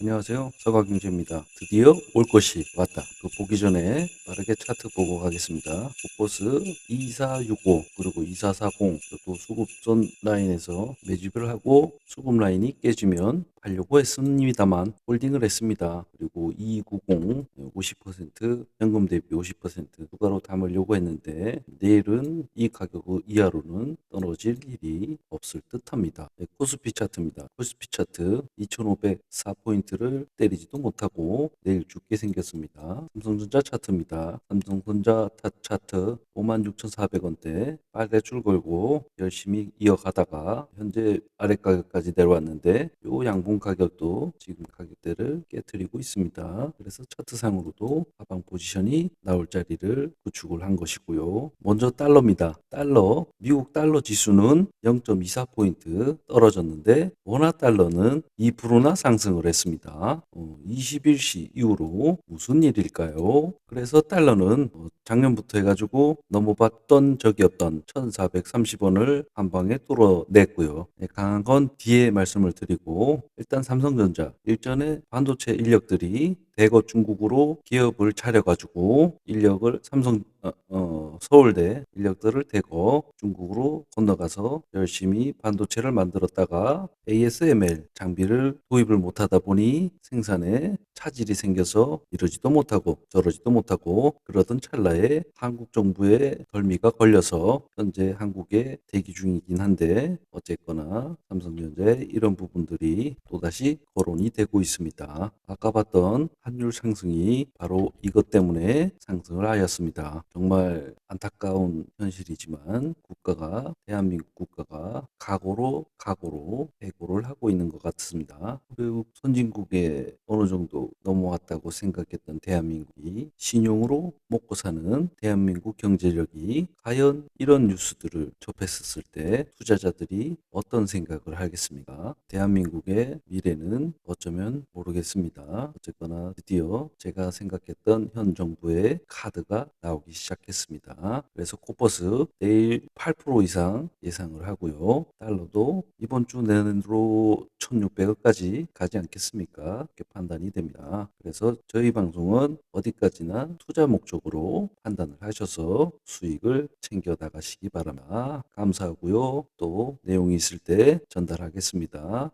안녕하세요. 서가경제입니다. 드디어 올 것이 왔다. 그 보기 전에 빠르게 차트 보고 가겠습니다. 포커스 2465 그리고 2440 또 수급전 라인에서 매집을 하고 수급 라인이 깨지면 하려고 했습니다만 홀딩을 했습니다. 그리고 2290 50% 현금 대비 50% 추가로 담으려고 했는데 내일은 이 가격 이하로는 떨어질 일이 없을 듯합니다. 네, 코스피 차트입니다. 코스피 차트 2504포인트를 때리지도 못하고 내일 죽게 생겼습니다. 삼성전자 차트입니다. 삼성전자 타- 차트 56,400원대 빨대 줄 걸고 열심히 이어가다가 현재 아래 가격까지 내려왔는데 요 양봉 가격도 지금 가격대를 깨뜨리고 있습니다. 그래서 차트상으로도 하방 포지션이 나올 자리를 구축을 한 것이고요. 먼저 달러입니다. 달러 미국 달러 지수는 0.24포인트 떨어졌는데 원화 달러는 2%나 상승을 했습니다. 어, 21시 이후로 무슨 일일까요? 그래서 달러는 어, 작년부터 해가지고 넘어봤던 적이 없던 1430원을 한 방에 뚫어냈고요. 네, 강한 건 뒤에 말씀을 드리고 일단 삼성전자 일전에 반도체 인력들이 대거 중국으로 기업을 차려가지고 인력을 삼성 어, 어, 서울대 인력들을 대거 중국으로 건너가서 열심히 반도체를 만들었다가 ASML 장비를 도입을 못하다 보니 생산에 차질이 생겨서 이러지도 못하고 저러지도 못하고 그러던 찰나에 한국 정부의 덜미가 걸려서 현재 한국에 대기 중이긴 한데 어쨌거나 삼성전자의 이런 부분들이 또다시 거론이 되고 있습니다. 아까 봤던 환율 상승이 바로 이것 때문에 상승을 하였습니다. 정말 안타까운 현실이지만 국가가 대한민국 국가가 각오로 각오로 배고를 하고 있는 것 같습니다. 그리고 선진국에 어느 정도 넘어왔다고 생각했던 대한민국이 신용으로 먹고 사는 대한민국 경제력이 과연 이런 뉴스들을 접했었을 때 투자자들이 어떤 생각을 하겠습니까? 대한민국의 미래는 어쩌면 모르겠습니다. 어쨌거나 드디어 제가 생각했던 현 정부의 카드가 나오기 시작했습니다. 그래서 코퍼스 내일 8% 이상 예상을 하고요. 달러도 이번 주 내로 1600원까지 가지 않겠습니까? 이렇게 판단이 됩니다. 그래서 저희 방송은 어디까지나 투자 목적으로 판단을 하셔서 수익을 챙겨 나가시기 바랍니다. 감사하고요. 또 내용이 있을 때 전달하겠습니다.